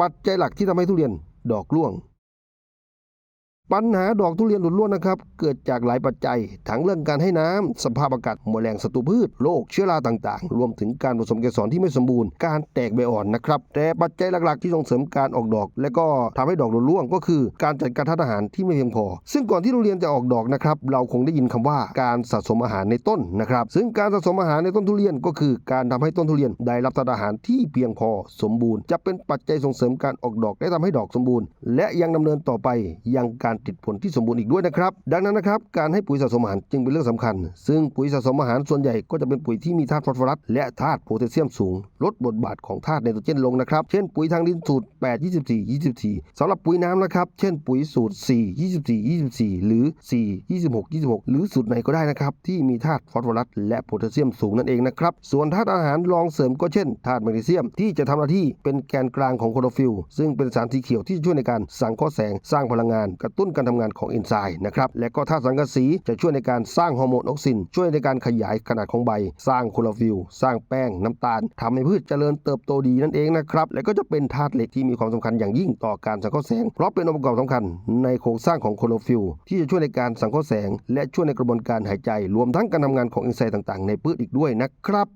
ปัจจัยหลักที่ทำให้ทุเรียนดอกร่วง ปัญหาดอกทุเรียนหลุดร่วงนะครับ เกิดจากหลายปัจจัย ทั้งเรื่องการให้น้ำสภาพอากาศแมลงศัตรูพืชโรคเชื้อราต่างๆ รวมถึงการผสมเกสรที่ไม่สมบูรณ์ การแตกใบอ่อนนะครับ แต่ปัจจัยหลักๆ ที่ส่งเสริมการออกดอก และก็ทำให้ดอกหลุดร่วงก็คือ การจัดการธาตุอาหารที่ไม่เพียงพอ ซึ่งก่อนที่ทุเรียนจะออกดอกนะครับ เราคงได้ยินคำว่าการสะสมอาหารในต้นนะครับ ซึ่งการสะสมอาหารในต้นทุเรียนก็คือ การทำให้ต้นทุเรียนได้รับธาตุอาหารที่เพียงพอสมบูรณ์ จะเป็นปัจจัยส่งเสริมการออกดอกและทำให้ดอกสมบูรณ์ และยังดำเนินต่อไปยังการติดผลที่สมบูรณ์อีกด้วยนะครับ ดังนั้นนะครับการให้ปุ๋ยสะสมอาหารจึงเป็นเรื่องสำคัญ ซึ่งปุ๋ยสะสมอาหารส่วนใหญ่ก็จะเป็นปุ๋ยที่มีธาตุฟอสฟอรัสและธาตุโพแทสเซียมสูง ลดบทบาทของธาตุไนโตรเจนลงนะครับ เช่นปุ๋ยทางดินสูตร 8 24 24สำหรับปุ๋ยน้ำนะครับ เช่นปุ๋ยสูตร 4 24 24 หรือ 4 26 26 หรือสูตรไหนก็ได้นะครับที่มีธาตุฟอสฟอรัสและโพแทสเซียมสูงนั่นเองนะครับ ส่วนธาตุอาหารรองเสริมก็เช่นธาตุแมกนีเซียมที่จะทำหน้าที่เป็นแกนกลางของโคลอฟิลซึ่งเป็นสารสีเขียวที่ช่วยในการสังเคราะห์แสงสร้างพลังงานกระตุ้นการทำงานของเอนไซม์นะครับและก็ธาตุสังกะสีจะช่วยในการสร้างฮอร์โมนออกซิน ช่วยในการขยายขนาดของใบ สร้างโคลอฟิลสร้างแป้งน้ำตาลทำให้พืชเจริญเติบโตดีนั่นเองนะครับและก็จะเป็นธาตุเหล็กที่มีความสำคัญอย่างยิ่งต่อการสังเคราะห์แสงเพราะเป็นองค์ประกอบสำคัญในโครงสร้างของโคลอฟิลที่จะช่วยในการสังเคราะห์แสง และช่วยในกระบวนการหายใจ รวมทั้งการทำงานของเอนไซม์ต่างๆ ในพืชอีกด้วยนะครับ